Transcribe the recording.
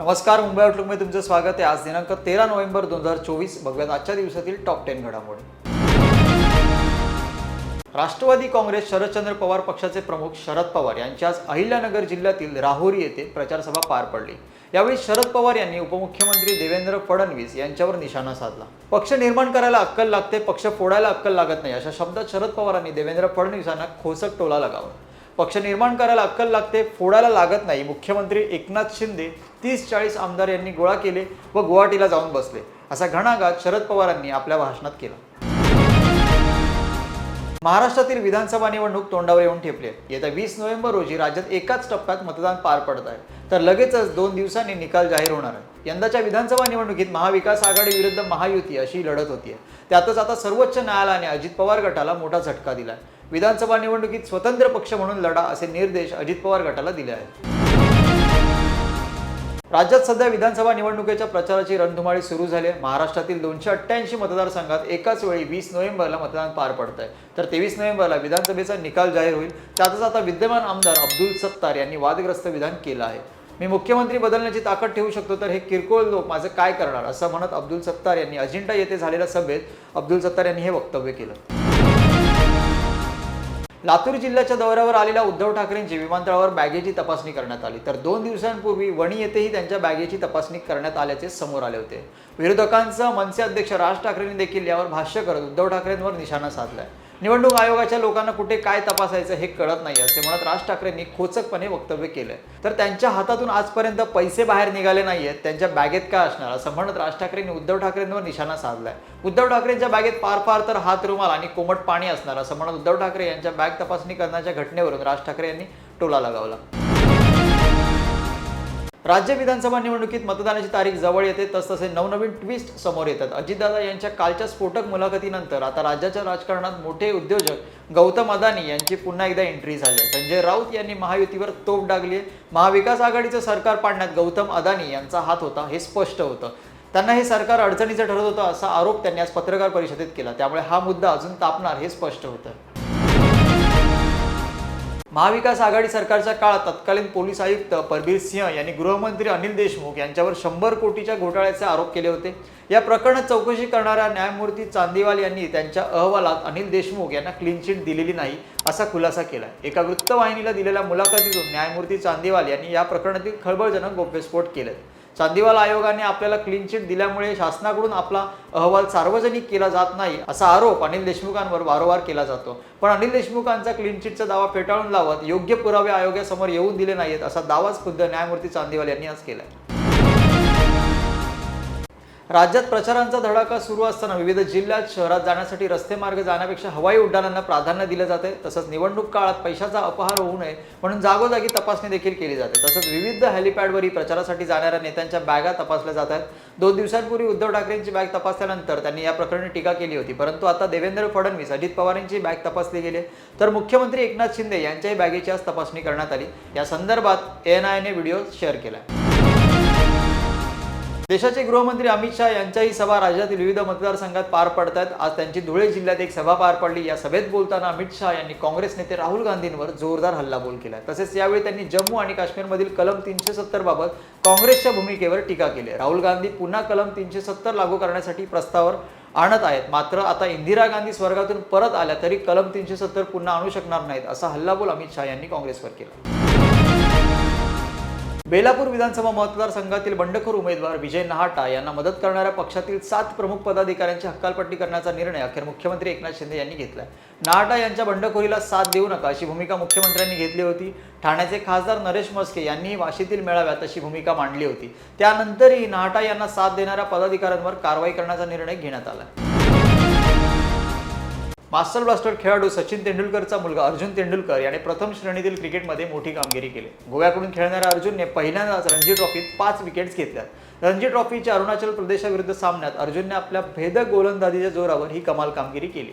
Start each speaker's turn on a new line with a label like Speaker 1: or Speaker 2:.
Speaker 1: नमस्कार मुंबई आउटलुकमध्ये तुमचं स्वागत आहे. आज दिनांक तेरा नोव्हेंबर दोन हजार चोवीस. बघूयात आजच्या दिवसातील टॉप टेन घडामोडी. राष्ट्रवादी काँग्रेस शरदचंद्र पवार पक्षाचे प्रमुख शरद पवार यांची आज अहिल्यानगर जिल्ह्यातील राहुरी येथे प्रचारसभा पार पडली. यावेळी शरद पवार यांनी उपमुख्यमंत्री देवेंद्र फडणवीस यांच्यावर निशाणा साधला. पक्ष निर्माण करायला अक्कल लागते पक्ष फोडायला अक्कल लागत नाही अशा शब्दात शरद पवारांनी देवेंद्र फडणवीसांना खोसक टोला लगावला. पक्ष निर्माण करायला अक्कल लागते फोडायला लागत नाही. मुख्यमंत्री एकनाथ शिंदे तीस चाळीस आमदार यांनी गोळा केले व गुवाहाटीला जाऊन बसले. असा घणाघात शरद पवारांनी आपल्या भाषणात केला. महाराष्ट्रातील विधानसभा निवडणूक तोंडावर येऊन ठेपली आहे. येत्या वीस नोव्हेंबर रोजी राज्यात एकाच टप्प्यात मतदान पार पडत आहे. तर लगेचच दोन दिवसांनी निकाल जाहीर होणार आहे. यंदाच्या विधानसभा निवडणुकीत महाविकास आघाडी विरुद्ध महायुती अशी लढत होती त्यातच आता सर्वोच्च न्यायालयाने अजित पवार गटाला मोठा झटका दिलाय. विधानसभा निवडणुकीत स्वतंत्र पक्ष म्हणून लढा असे निर्देश अजित पवार गटाला दिले आहेत. राज्यात सध्या विधानसभा निवडणुकीच्या प्रचाराची रणधुमाळी सुरू झाली आहे. महाराष्ट्रातील दोनशे अठ्ठ्याऐंशी मतदारसंघात एकाच वेळी वीस नोव्हेंबरला मतदान पार पडत आहे तर तेवीस नोव्हेंबरला विधानसभेचा निकाल जाहीर होईल. त्यातच आता विद्यमान आमदार अब्दुल सत्तार यांनी वादग्रस्त विधान केलं आहे. मी मुख्यमंत्री बदलण्याची ताकद ठेवू शकतो तर हे किरकोळ लोक माझं काय करणार? असं म्हणत अब्दुल सत्तार यांनी अजिंठा येथे झालेल्या सभेत अब्दुल सत्तार यांनी हे वक्तव्य केलं. लातूर जिल्ह्याच्या दौऱ्यावर आलेल्या उद्धव ठाकरेंची विमानतळावर बॅगेची तपासणी करण्यात आली. तर दोन दिवसांपूर्वी वणी येथेही त्यांच्या बॅगेची तपासणी करण्यात आल्याचे समोर आले होते. विरोधकांसह मनसे अध्यक्ष राज ठाकरेंनी देखील यावर भाष्य करत उद्धव ठाकरेंवर निशाणा साधलाय. निवडणूक आयोगाच्या लोकांना कुठे काय तपासायचं हे कळत नाही असे म्हणत राज ठाकरेंनी खोचकपणे वक्तव्य केलंय. तर त्यांच्या हातातून आजपर्यंत पैसे बाहेर निघाले नाहीयेत. त्यांच्या बॅगेत काय असणार? असं म्हणत राज ठाकरेंनी उद्धव ठाकरेंवर निशाणा साधलाय. उद्धव ठाकरेंच्या बॅगेत फार फार तर हात रुमाल आणि कोमट पाणी असणार असं म्हणत उद्धव ठाकरे यांच्या बॅग तपासणी करण्याच्या घटनेवरून राज ठाकरे यांनी टोला लगावला. राज्य विधानसभा निवडणुकीत मतदानाची तारीख जवळ येते तसतसे नवनवीन ट्विस्ट समोर येतात. अजितदादा यांच्या कालच्या स्फोटक मुलाखतीनंतर आता राज्याच्या राजकारणात मोठे उद्योजक गौतम अदानी यांची पुन्हा एकदा एंट्री झाली संजय राऊत यांनी महायुतीवर तोफ डागली आहे. महाविकास आघाडीचं सरकार पाडण्यात गौतम अदानी यांचा हात होता हे स्पष्ट होतं. त्यांना हे सरकार अडचणीचं ठरत होतं असा आरोप त्यांनी आज पत्रकार परिषदेत केला. त्यामुळे हा मुद्दा अजून तापणार हे स्पष्ट होतं. महाविकास आघाडी सरकारच्या काळात तत्कालीन पोलीस आयुक्त परबीर सिंह यांनी गृहमंत्री अनिल देशमुख यांच्यावर शंभर कोटीच्या घोटाळ्याचे आरोप केले होते. या प्रकरणात चौकशी करणाऱ्या न्यायमूर्ती चांदीवाल यांनी त्यांच्या अहवालात अनिल देशमुख यांना क्लीन चिट दिलेली नाही असा खुलासा केला एका वृत्तवाहिनीला दिलेल्या मुलाखतीतून न्यायमूर्ती चांदीवाल यांनी या प्रकरणातील खळबळजनक गौप्यस्फोट केले चांदीवाल आयोगाने आपल्याला क्लीन चिट दिल्यामुळे शासनाकडून आपला अहवाल सार्वजनिक केला जात नाही असा आरोप अनिल देशमुखांवर वारंवार केला जातो. पण अनिल देशमुखांचा क्लीन चिटचा दावा फेटाळून लावत योग्य पुरावे आयोगासमोर येऊन दिले नाहीत असा दावाच खुद्द न्यायमूर्ती चांदीवाल यांनी आज केलाय. राज्यात प्रचारांचा धडाका सुरू असताना विविध जिल्ह्यात शहरात जाण्यासाठी रस्ते मार्ग जाण्यापेक्षा हवाई उड्डाणांना प्राधान्य दिले जाते. तसंच निवडणूक काळात पैशाचा अपहार होऊ नये म्हणून जागोजागी तपासणी देखील केली जाते. तसंच विविध हेलिपॅडवरही प्रचारासाठी जाणाऱ्या नेत्यांच्या बॅगा तपासल्या जात आहेत. दोन दिवसांपूर्वी उद्धव ठाकरेंची बॅग तपासल्यानंतर त्यांनी या प्रकरणी टीका केली होती. परंतु आता देवेंद्र फडणवीस अजित पवार यांची बॅग तपासली गेली तर मुख्यमंत्री एकनाथ शिंदे यांच्याही बॅगेची आज तपासणी करण्यात आली. या संदर्भात एन आयने व्हिडिओ शेअर केला देशाचे गृहमंत्री अमित शहा यांच्याही सभा राज्यातील विविध मतदारसंघात पार पडतात आज त्यांची धुळे जिल्ह्यात एक सभा पार पडली. या सभेत बोलताना अमित शहा यांनी काँग्रेस नेते राहुल गांधींवर जोरदार हल्लाबोल केला. तसेच यावेळी त्यांनी जम्मू आणि काश्मीरमधील कलम तीनशे सत्तर बाबत काँग्रेसच्या भूमिकेवर टीका केली. राहुल गांधी पुन्हा कलम तीनशे सत्तर लागू करण्यासाठी प्रस्तावावर आणत आहेत. मात्र आता इंदिरा गांधी स्वर्गातून परत आल्या तरी कलम तीनशे सत्तर पुन्हा आणू शकणार नाहीत असा हल्लाबोल अमित शहा यांनी काँग्रेसवर केला. बेलापूर विधानसभा मतदारसंघातील बंडखोर उमेदवार विजय नहाटा यांना मदत करणाऱ्या पक्षातील सात प्रमुख पदाधिकाऱ्यांची हक्कालपट्टी करण्याचा निर्णय अखेर मुख्यमंत्री एकनाथ शिंदे यांनी घेतला नहाटा यांच्या बंडखोरीला साथ देऊ नका अशी भूमिका मुख्यमंत्र्यांनी घेतली होती. ठाण्याचे खासदार नरेश मस्के यांनी वाशीतील मेळाव्यात अशी भूमिका मांडली होती. त्यानंतरही नहाटा यांना साथ देणाऱ्या पदाधिकाऱ्यांवर कारवाई करण्याचा निर्णय घेण्यात आला मास्टर ब्लास्टर खेळाडू सचिन तेंडुलकरचा मुलगा अर्जुन तेंडुलकर याने प्रथम श्रेणीतील क्रिकेटमध्ये मोठी कामगिरी केली. गोव्याकडून खेळणाऱ्या अर्जुनने पहिल्यांदाच रणजी ट्रॉफीत पाच विकेट्स घेतल्यात. रणजी ट्रॉफीच्या अरुणाचल प्रदेशाविरुद्ध सामन्यात अर्जुनने आपल्या भेदक गोलंदाजीच्या जोरावर ही कमाल कामगिरी केली.